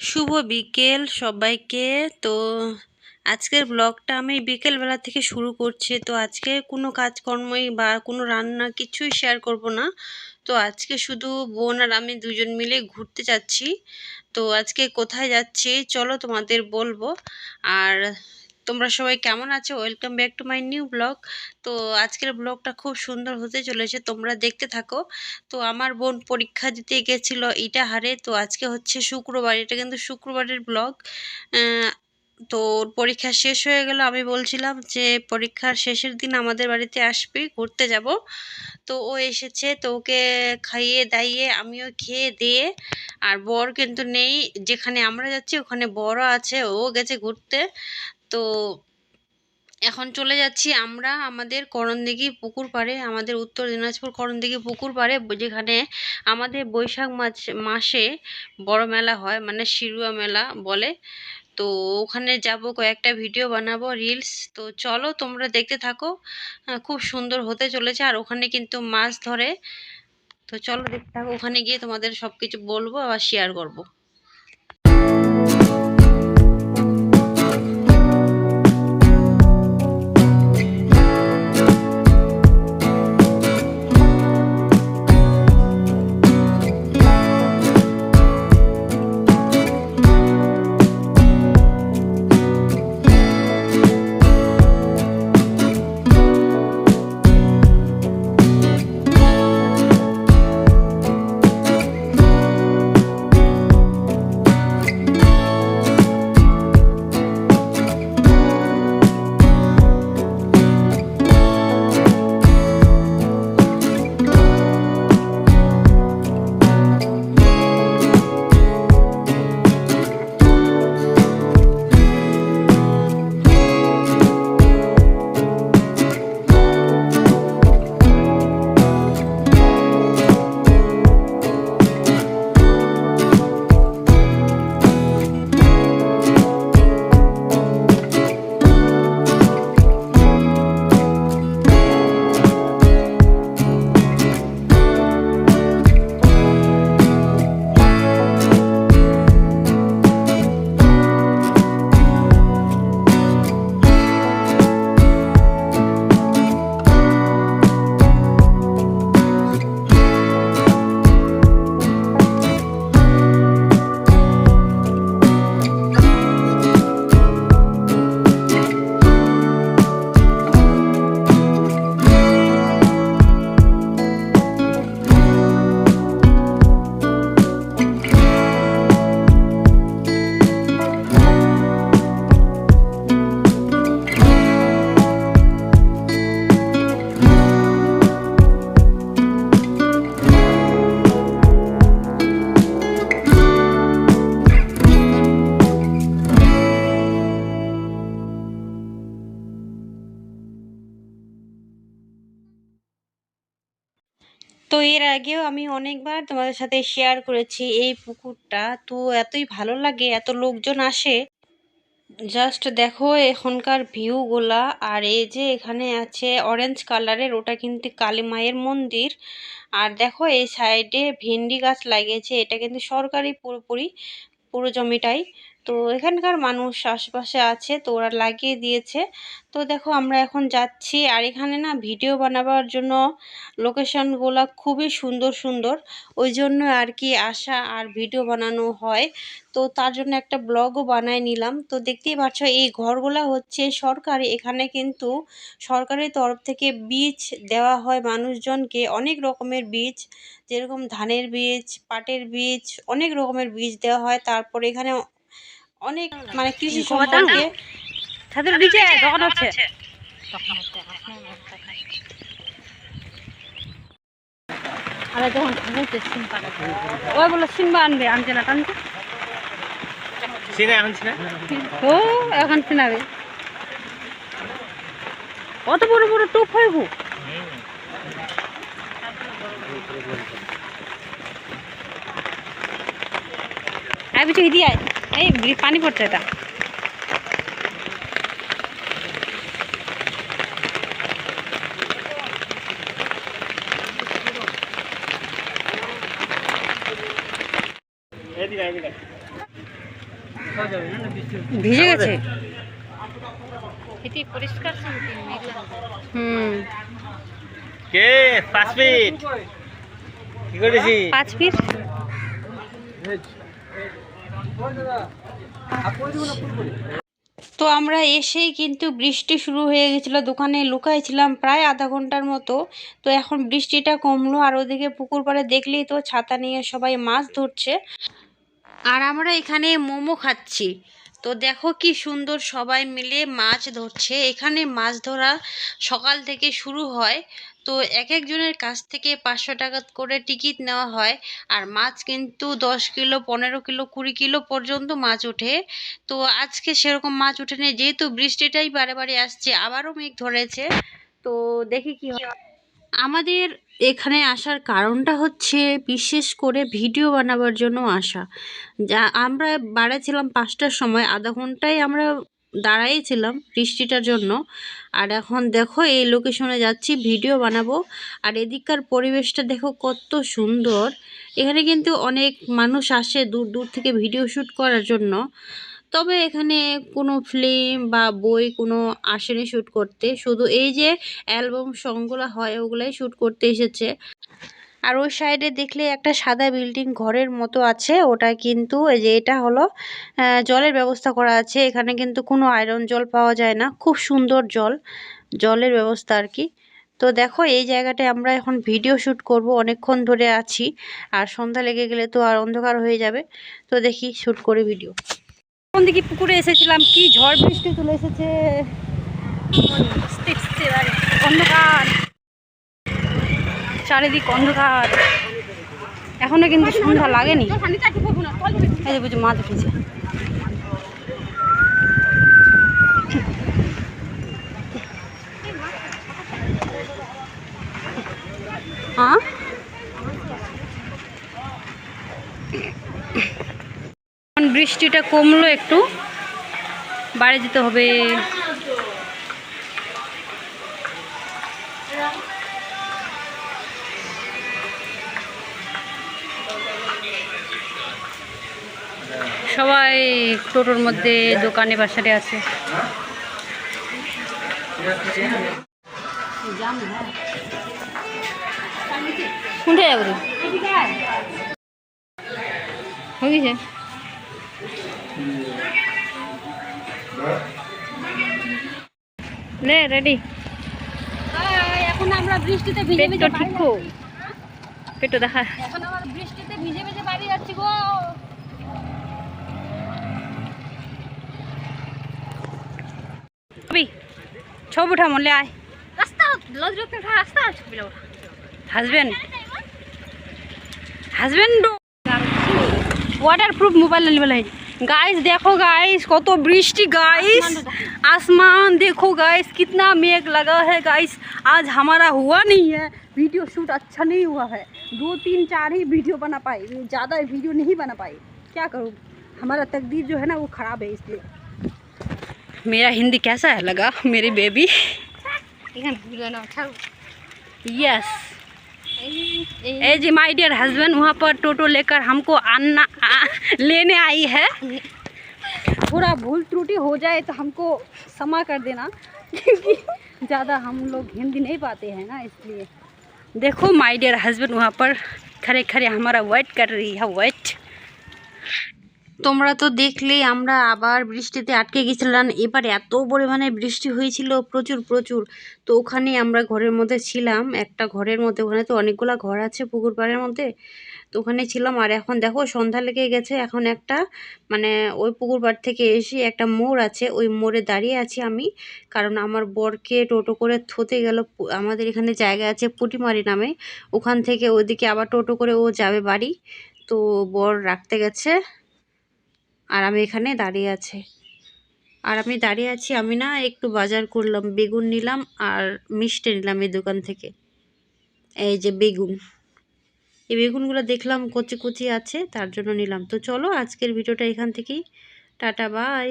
শুভ বিকেল সবাইকে। তো আজকের ব্লগটা আমি বিকেলবেলা থেকে শুরু করছি। তো আজকে কোনো কাজকর্মই বা কোনো রান্না কিছুই শেয়ার করব না। তো আজকে শুধু বোন আর আমি দুজন মিলে ঘুরতে যাচ্ছি। তো আজকে কোথায় যাচ্ছি? চলো তোমাদের বলব। আর তোমরা সবাই কেমন আছো? Welcome back to my new blog তো আজকের ব্লগটা খুব সুন্দর হতে চলেছে, তোমরা দেখতে থাকো। তো আমার বোন পরীক্ষা দিতে গেছিল ইটাহারে তো আজকে হচ্ছে শুক্রবার, এটা কিন্তু শুক্রবারের ব্লগ তো পরীক্ষা শেষ হয়ে গেল। আমি বলছিলাম যে, পরীক্ষার শেষের দিন আমাদের বাড়িতে আসবি, ঘুরতে যাব। তো ও এসেছে, তো ওকে খাইয়ে দাইয়ে আমিও খেয়ে দিয়ে, আর বর কিন্তু নেই। যেখানে আমরা যাচ্ছি, ওখানে বড় আছে, ও গেছে ঘুরতে। তো এখন চলে যাচ্ছি আমরা আমাদের করণদিঘি পুকুর পাড়ে, আমাদের উত্তর দিনাজপুর করণদিঘি পুকুর পাড়ে, যেখানে আমাদের বৈশাখ মাস মাসে বড় মেলা হয় মানে শিরুয়া মেলা বলে। তো ওখানে যাব, কয়েকটা ভিডিও বানাবো, রিলস। তো চলো তোমরা দেখতে থাকো খুব সুন্দর হতে চলেছে। আর ওখানে কিন্তু মাছ ধরে। তো চলো দেখতে থাকো, ওখানে গিয়ে তোমাদের সব কিছু বলব আবার শেয়ার করব। তো এর আগেও আমি অনেকবার তোমাদের সাথে শেয়ার করেছি এই পুকুরটা। তো এতই ভালো লাগে, এত লোকজন আসে। জাস্ট দেখো এখনকার ভিউগুলা আর এই যে এখানে আছে অরেঞ্জ কালারের ওটা কিন্তু কালী মায়ের মন্দির। আর দেখো এই সাইডে ভেন্ডি গাছ লাগিয়েছে, এটা কিন্তু সরকারি পুরোপুরি পুরো জমিটাই। তো এখানকার মানুষ আশেপাশে আছে, তো ওরা লাগিয়ে দিয়েছে। তো দেখো আমরা এখন যাচ্ছি, আর এখানে না ভিডিও বানাবার জন্য লোকেশনগুলো খুবই সুন্দর সুন্দর। ওই জন্য আর কি আসা আর ভিডিও বানানো হয়। তো তার জন্য একটা ব্লগও বানায় নিলাম। তো দেখতেই পাচ্ছ এই ঘরগুলো হচ্ছে সরকারি। এখানে কিন্তু সরকারের তরফ থেকে বীজ দেওয়া হয় মানুষজনকে। অনেক রকমের বীজ, যেরকম ধানের বীজ, পাটের বীজ, অনেক রকমের বীজ দেওয়া হয়। তারপরে এখানে অনেক মানে কৃষি সম্পর্কে ছাদের নিচে দোকান হচ্ছে। আর যখন ওই বলে সিম্বা আনবে আনছে না ও এখন চিনাবে কত বড় বড় টোপ হইব আই বিচু হিদি আয়। এই পানি পড়ছে এটা। ভিজে গেছে? এটি পরিষ্কার হুম। কে? ফিট। কি করেছি পিস তো আমরা এসেই কিন্তু বৃষ্টি শুরু হয়ে গেছিল, দোকানে লুকাইছিলাম প্রায় আধা ঘণ্টার মতো। তো এখন বৃষ্টিটা কমলো আর ওদিকে পুকুর পাড়ে দেখলেই তো ছাতা নিয়ে সবাই মাছ ধরছে। আর আমরা এখানে মোমো খাচ্ছি। তো দেখো কি সুন্দর সবাই মিলে মাছ ধরছে। এখানে মাছ ধরা সকাল থেকে শুরু হয়। তো এক একজনের কাছ থেকে পাঁচশো টাকা করে টিকিট নেওয়া হয়। আর মাছ কিন্তু দশ কিলো, পনেরো কিলো, কুড়ি কিলো পর্যন্ত মাছ ওঠে। তো আজকে সেরকম মাছ ওঠেনি, যেহেতু বৃষ্টিটাই বারে বারে আসছে, আবারও মেঘ ধরেছে। তো দেখি কি হয়। আমাদের এখানে আসার কারণটা হচ্ছে বিশেষ করে ভিডিও বানাবার জন্য আসা। যা আমরা বাড়াছিলাম পাঁচটার সময়, আধা ঘন্টায় আমরা দাঁড়াইছিলাম বৃষ্টিটার জন্য। আর এখন দেখো এই লোকেশনে যাচ্ছি ভিডিও বানাবো। আর এদিককার পরিবেশটা দেখো কত সুন্দর। এখানে কিন্তু অনেক মানুষ আসে দূর দূর থেকে ভিডিও শ্যুট করার জন্য। তবে এখানে কোনো ফিল্ম বা বই কোনো আসেনি শ্যুট করতে। শুধু এই যে অ্যালবাম সংগুলো হয়, ওগুলাই শ্যুট করতে এসেছে। আর ওই সাইডে দেখলে একটা সাদা বিল্ডিং ঘরের মতো আছে। ওটা কিন্তু এই যে এটা হলো জলের ব্যবস্থা করা আছে। এখানে কিন্তু কোনো আয়রন জল পাওয়া যায় না। খুব সুন্দর জল, জলের ব্যবস্থা আর কি। তো দেখো, এই জায়গাটায় আমরা এখন ভিডিও শ্যুট করব, অনেকক্ষণ ধরে আছি। আর সন্ধ্যা লেগে গেলে তো আর অন্ধকার হয়ে যাবে। তো দেখি শ্যুট করে ভিডিও। কোন দিকে পুকুরে এসেছিলাম, কি ঝড় বৃষ্টি তুলে এসেছে। অন্ধকার। চারিদিক অন্ধকার। এখনও কিন্তু সন্ধ্যা লাগেনি। এই যে বুঝি মাছ উঠেছে হ্যাঁ বৃষ্টিটা কমলো একটু। বাড়ি যেতে হবে। সবাই টোটোর মধ্যে দোকানে বাসারে আছে। কোনটা যাব হয়ে গেছে লে রেডি এখন আমরা বৃষ্টিতে ভিজে ভিজে দেখা। এখন আমার বৃষ্টিতে ভিজে अभी छोब उठा मन ले आए रास्ता लज रास्ता आ husband husband water proof mobile लेने वाला है। गाइस देखो गाइस को तो बृष्टि गाइस आसमान देखो। गाइस कितना मेघ लगा है गाइस आज हमारा हुआ नहीं है। वीडियो शूट अच्छा नहीं हुआ है। दो तीन चार ही वीडियो बना पाए। ज़्यादा वीडियो नहीं बना पाए। क्या करूँ? हमारा तकदीर जो है ना वो ख़राब है इसलिए। मेरा हिंदी कैसा है? लगा मेरी बेबी यस ए जी माई डियर हस्बैंड वहाँ पर टोटो लेकर हमको आना आ, लेने आई है। थोड़ा भूल त्रुटि हो जाए तो हमको क्षमा कर देना क्योंकि ज़्यादा हम लोग हिंदी नहीं पाते हैं ना इसलिए। देखो माई डियर हस्बैंड वहाँ पर खड़े खड़े हमारा वेट कर रही है वेट তোমরা তো দেখলেই আমরা আবার বৃষ্টিতে আটকে গেছিলাম। এবার এত পরিমাণে বৃষ্টি হয়েছিল, প্রচুর প্রচুর। তো ওখানে আমরা ঘরের মধ্যে ছিলাম, একটা ঘরের মধ্যে, ওখানে তো অনেকগুলো ঘর আছে পুকুর পাড়ের মধ্যে। তো ওখানে ছিলাম, আর এখন দেখো সন্ধ্যা লেগে গেছে, এখন একটা মানে ওই পুকুর পাড় থেকে এসে একটা মোড় আছে, ওই মোড়ে দাঁড়িয়ে আছি আমি। কারণ আমার বরকে টোটো করে থতে গেল আমাদের এখানে জায়গা আছে পুটিমারি নামে। ওখান থেকে ওইদিকে আবার টোটো করে ও যাবে বাড়ি। তো বর রাখতে গেছে আর আমি এখানে দাঁড়িয়ে আছে। আর আমি দাঁড়িয়ে আছি, আমি না একটু বাজার করলাম, বেগুন নিলাম আর মিষ্টি নিলাম এই দোকান থেকে। এই যে বেগুন। এই বেগুনগুলো দেখলাম কচি কচি আছে, তার জন্য নিলাম। তো চলো আজকের ভিডিওটা এখান থেকেই। Tata, bye.